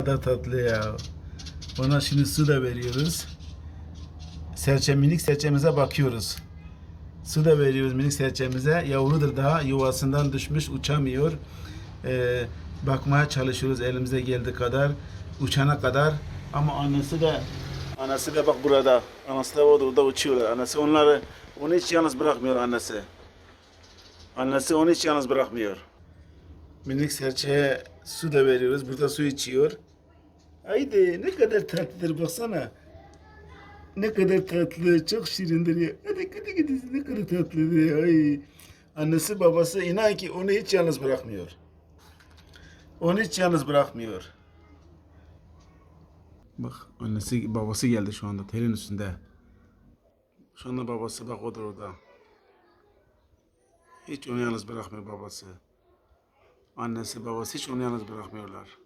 kadar tatlı ya. Ona şimdi su da veriyoruz. Serçe minik serçemize bakıyoruz. Su da veriyoruz minik serçemize. Yavrudur daha yuvasından düşmüş uçamıyor. Ee, bakmaya çalışıyoruz elimize geldiği kadar. Uçana kadar. Ama annesi de annesi de bak burada. Annesi de orada, orada uçuyorlar. Annesi onları onu hiç yalnız bırakmıyor annesi. Annesi onu hiç yalnız bırakmıyor. Minik serçeye su da veriyoruz. Burada su içiyor. Haydi ne kadar tatlıdır baksana. Ne kadar tatlı, çok şirindir ya. Hadi hadi hadi ne kadar tatlıdır ya. Ay. Annesi babası inan ki onu hiç yalnız bırakmıyor. Onu hiç yalnız bırakmıyor. Bak annesi babası geldi şu anda telin üstünde. Şu anda babası bak odur orada. Hiç onu yalnız bırakmıyor babası. Annesi babası hiç onu yalnız bırakmıyorlar.